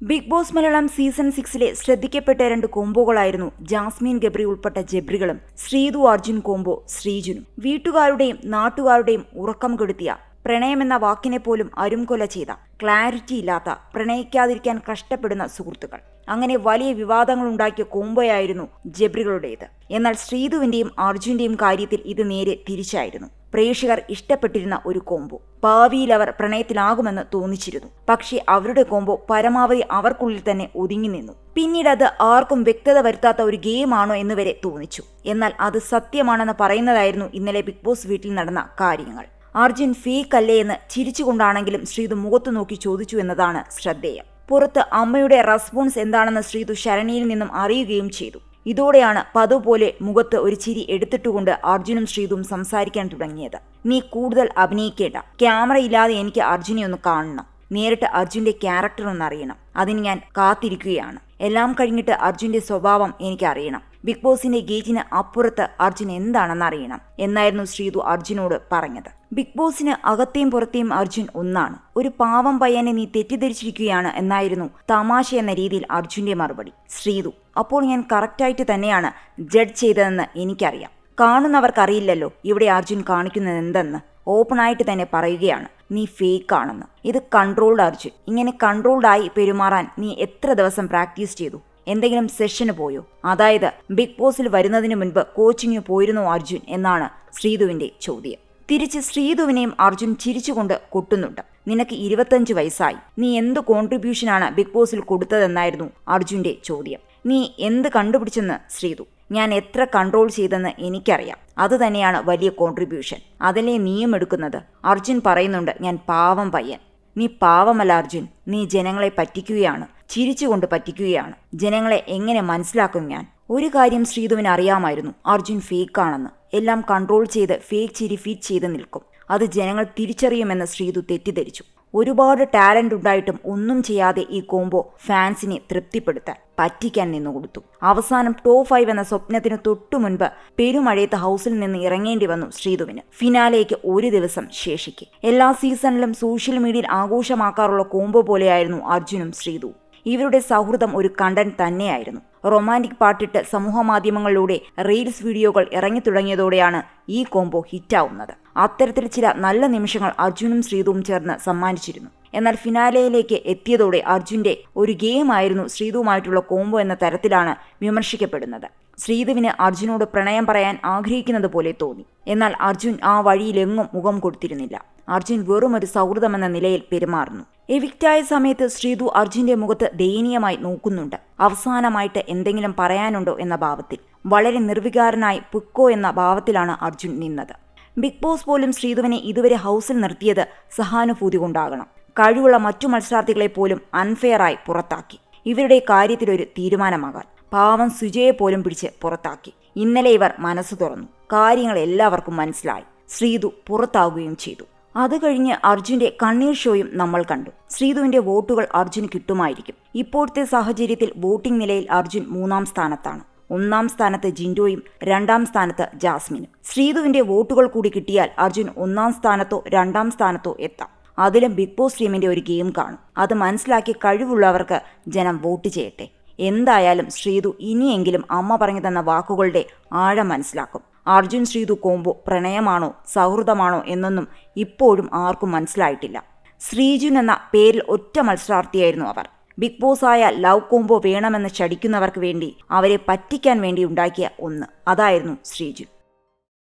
Big boss Malayalam season സിക്സിലെ ശ്രദ്ധിക്കപ്പെട്ട രണ്ട് കോംബോകളായിരുന്നു ജാസ്മിൻ ഗബ്രി ഉൾപ്പെട്ട ജബ്രികളും ശ്രീതു അർജുൻ കോംബോ ശ്രീജുനും. വീട്ടുകാരുടെയും നാട്ടുകാരുടെയും ഉറക്കം കെടുത്തിയ പ്രണയമെന്ന വാക്കിനെ പോലും അരുംകൊല ചെയ്ത ക്ലാരിറ്റി ഇല്ലാത്ത പ്രണയിക്കാതിരിക്കാൻ കഷ്ടപ്പെടുന്ന സുഹൃത്തുക്കൾ. അങ്ങനെ വലിയ വിവാദങ്ങൾ ഉണ്ടാക്കിയ കോംബോയായിരുന്നു ജബ്രികളുടേത്. എന്നാൽ ശ്രീതുവിന്റെയും അർജുന്റെയും കാര്യത്തിൽ ഇത് നേരെ തിരിച്ചായിരുന്നു. പ്രേക്ഷകർ ഇഷ്ടപ്പെട്ടിരുന്ന ഒരു കോംബോ. ഭാവിയിൽ അവർ പ്രണയത്തിലാകുമെന്ന് തോന്നിച്ചിരുന്നു. പക്ഷേ അവരുടെ കോംബോ പരമാവധി അവർക്കുള്ളിൽ തന്നെ ഒതുങ്ങി നിന്നു. പിന്നീട് അത് ആർക്കും വ്യക്തത വരുത്താത്ത ഒരു ഗെയിമാണോ എന്ന് വരെ തോന്നിച്ചു. എന്നാൽ അത് സത്യമാണെന്ന് പറയുന്നതായിരുന്നു ഇന്നലെ ബിഗ് ബോസ് വീട്ടിൽ നടന്ന കാര്യങ്ങൾ. അർജുൻ ഫേക്ക് അല്ലേ എന്ന് ചിരിച്ചുകൊണ്ടാണെങ്കിലും ശ്രീതു മുഖത്തു നോക്കി ചോദിച്ചു എന്നതാണ് ശ്രദ്ധേയം. പുറത്ത് അമ്മയുടെ റെസ്പോൺസ് എന്താണെന്ന് ശ്രീതു ശരണിയിൽ നിന്നും അറിയുകയും ചെയ്തു. ഇതോടെയാണ് പതുപോലെ മുഖത്ത് ഒരു ചിരി എടുത്തിട്ടുകൊണ്ട് അർജുനും ശ്രീതും സംസാരിക്കാൻ തുടങ്ങിയത്. നീ കൂടുതൽ അഭിനയിക്കേണ്ട. ക്യാമറ ഇല്ലാതെ എനിക്ക് അർജുനെ ഒന്ന് കാണണം. നേരിട്ട് അർജുന്റെ ക്യാരക്ടർ ഒന്ന് അറിയണം അതിന് ഞാൻ കാത്തിരിക്കുകയാണ്. എല്ലാം കഴിഞ്ഞിട്ട് അർജുന്റെ സ്വഭാവം എനിക്കറിയണം. ബിഗ് ബോസിന്റെ ഗേറ്റിന് അപ്പുറത്ത് അർജുൻ എന്താണെന്ന് അറിയണം എന്നായിരുന്നു ശ്രീതു അർജുനോട് പറഞ്ഞത്. ബിഗ് ബോസിന് അകത്തെയും പുറത്തെയും അർജുൻ ഒന്നാണ്. ഒരു പാവം പയ്യനെ നീ തെറ്റിദ്ധരിച്ചിരിക്കുകയാണ് എന്നായിരുന്നു തമാശ എന്ന രീതിയിൽ അർജുന്റെ മറുപടി. ശ്രീതു അപ്പോൾ ഞാൻ കറക്റ്റായിട്ട് തന്നെയാണ് ജഡ്ജ് ചെയ്തതെന്ന് എനിക്കറിയാം. കാണുന്നവർക്കറിയില്ലല്ലോ ഇവിടെ അർജുൻ കാണിക്കുന്നത് എന്തെന്ന്. ഓപ്പണായിട്ട് തന്നെ പറയുകയാണ്. നീ ഫേക്ക് ആണെന്ന്. ഇത് കൺട്രോൾഡ് അർജുൻ. ഇങ്ങനെ കൺട്രോൾഡ് ആയി പെരുമാറാൻ നീ എത്ര ദിവസം പ്രാക്ടീസ് ചെയ്തു? എന്തെങ്കിലും സെഷന് പോയോ? അതായത് ബിഗ് ബോസിൽ വരുന്നതിന് മുൻപ് കോച്ചിങ്ങിന് പോയിരുന്നോ അർജുൻ എന്നാണ് ശ്രീധുവിന്റെ ചോദ്യം. തിരിച്ച് ശ്രീതുവിനെയും അർജുൻ ചിരിച്ചുകൊണ്ട് കൊട്ടുന്നുണ്ട്. നിനക്ക് ഇരുപത്തഞ്ച് വയസ്സായി. നീ എന്ത് കോൺട്രിബ്യൂഷനാണ് ബിഗ് ബോസിൽ കൊടുത്തതെന്നായിരുന്നു അർജുന്റെ ചോദ്യം. നീ എന്ത് കണ്ടുപിടിച്ചെന്ന് ശ്രീതു ഞാൻ എത്ര കൺട്രോൾ ചെയ്തെന്ന് എനിക്കറിയാം. അത് തന്നെയാണ് വലിയ കോൺട്രിബ്യൂഷൻ അതിലെ നീയും എടുക്കുന്നത്. അർജുൻ പറയുന്നുണ്ട് ഞാൻ പാവം പയ്യൻ. നീ പാവമല്ല അർജുൻ. നീ ജനങ്ങളെ പറ്റിക്കുകയാണ്. ചിരിച്ചുകൊണ്ട് പറ്റിക്കുകയാണ്. ജനങ്ങളെ എങ്ങനെ മനസ്സിലാക്കും ഞാൻ? ഒരു കാര്യം ശ്രീധുവിന് അറിയാമായിരുന്നു. അർജുൻ ഫേക്ക് ആണെന്ന്. എല്ലാം കൺട്രോൾ ചെയ്ത് ഫേക്ക് ചിരി ഫീറ്റ് ചെയ്ത് നിൽക്കും. അത് ജനങ്ങൾ തിരിച്ചറിയുമെന്ന് ശ്രീധു തെറ്റിദ്ധരിച്ചു. ഒരുപാട് ടാലന്റ് ഉണ്ടായിട്ടും ഒന്നും ചെയ്യാതെ ഈ കോംബോ ഫാൻസിനെ തൃപ്തിപ്പെടുത്താൻ പറ്റിക്കാൻ നിന്നുകൊടുത്തു അവസാനം ടോപ്പ് ഫൈവ് എന്ന സ്വപ്നത്തിന് തൊട്ടു മുൻപ് പെരുമഴയത്ത് ഹൗസിൽ നിന്ന് ഇറങ്ങേണ്ടി വന്നു ശ്രീധുവിന്. ഫിനാലേക്ക് ഒരു ദിവസം ശേഷിക്കെ. എല്ലാ സീസണിലും സോഷ്യൽ മീഡിയയിൽ ആഘോഷമാക്കാറുള്ള കോംബോ പോലെയായിരുന്നു അർജുനും ശ്രീധുവും. ഇവരുടെ സൗഹൃദം ഒരു കണ്ടന്റ് തന്നെയായിരുന്നു. റൊമാന്റിക് പാട്ടിട്ട് സമൂഹമാധ്യമങ്ങളിലൂടെ റീൽസ് വീഡിയോകൾ ഇറങ്ങി തുടങ്ങിയതോടെയാണ് ഈ കോംബോ ഹിറ്റാവുന്നത്. അത്തരത്തിൽ ചില നല്ല നിമിഷങ്ങൾ അർജുനും ശ്രീതുവും ചേർന്ന് സമ്മാനിച്ചിരുന്നു. എന്നാൽ ഫിനാലയിലേക്ക് എത്തിയതോടെ അർജുന്റെ ഒരു ഗെയിമായിരുന്നു ശ്രീതുവുമായിട്ടുള്ള കോംബോ എന്ന തരത്തിലാണ് വിമർശിക്കപ്പെടുന്നത്. ശ്രീധുവിന് അർജുനോട് പ്രണയം പറയാൻ ആഗ്രഹിക്കുന്നത് പോലെ തോന്നി. എന്നാൽ അർജുൻ ആ വഴിയിലെങ്ങും മുഖം കൊടുത്തിരുന്നില്ല. അർജുൻ വെറും ഒരു സൗഹൃദമെന്ന നിലയിൽ പെരുമാറുന്നു. എവിക്റ്റായ സമയത്ത് ശ്രീതു അർജുന്റെ മുഖത്ത് ദയനീയമായി നോക്കുന്നുണ്ട്. അവസാനമായിട്ട് എന്തെങ്കിലും പറയാനുണ്ടോ എന്ന ഭാവത്തിൽ. വളരെ നിർവികാരനായി പുക്കോ എന്ന ഭാവത്തിലാണ് അർജുൻ നിന്നത്. ബിഗ് ബോസ് പോലും ശ്രീധുവിനെ ഇതുവരെ ഹൗസിൽ നിർത്തിയത് സഹാനുഭൂതി കൊണ്ടാകണം. കഴിവുള്ള മറ്റു മത്സരാർത്ഥികളെ പോലും അൺഫെയറായി പുറത്താക്കി. ഇവരുടെ കാര്യത്തിലൊരു തീരുമാനമാകാൻ. പാവം സുജയെ പോലും പിടിച്ച് പുറത്താക്കി. ഇന്നലെ ഇവർ മനസ്സ് തുറന്നു. കാര്യങ്ങൾ എല്ലാവർക്കും മനസ്സിലായി. ശ്രീതു പുറത്താവുകയും ചെയ്തു. അത് കഴിഞ്ഞ് അർജുന്റെ കണ്ണീർ ഷോയും നമ്മൾ കണ്ടു. ശ്രീധുവിന്റെ വോട്ടുകൾ അർജുന് കിട്ടുമായിരിക്കും. ഇപ്പോഴത്തെ സാഹചര്യത്തിൽ വോട്ടിംഗ് നിലയിൽ അർജുൻ മൂന്നാം സ്ഥാനത്താണ്. ഒന്നാം സ്ഥാനത്ത് ജിൻഡോയും രണ്ടാം സ്ഥാനത്ത് ജാസ്മിനും. ശ്രീധുവിന്റെ വോട്ടുകൾ കൂടി കിട്ടിയാൽ അർജുൻ ഒന്നാം സ്ഥാനത്തോ രണ്ടാം സ്ഥാനത്തോ എത്താം. അതിലും ബിഗ് ബോസ് ടീമിന്റെ ഒരു ഗെയിം കാണും. അത് മനസ്സിലാക്കി കഴിവുള്ളവർക്ക് ജനം വോട്ട് ചെയ്യട്ടെ. എന്തായാലും ശ്രീതു ഇനിയെങ്കിലും അമ്മ പറഞ്ഞു തന്ന വാക്കുകളുടെ ആഴം മനസ്സിലാക്കും. അർജുൻ ശ്രീതു കോംബോ പ്രണയമാണോ സൗഹൃദമാണോ എന്നൊന്നും ഇപ്പോഴും ആർക്കും മനസ്സിലായിട്ടില്ല. ശ്രീജുൻ എന്ന പേരിൽ ഒറ്റ മത്സരാർത്ഥിയായിരുന്നു അവർ. ബിഗ് ബോസ് ആയ ലവ് കോംബോ വേണമെന്ന് ചടിക്കുന്നവർക്ക് വേണ്ടി അവരെ പറ്റിക്കാൻ വേണ്ടി ഉണ്ടാക്കിയ ഒന്ന് അതായിരുന്നു ശ്രീജുൻ.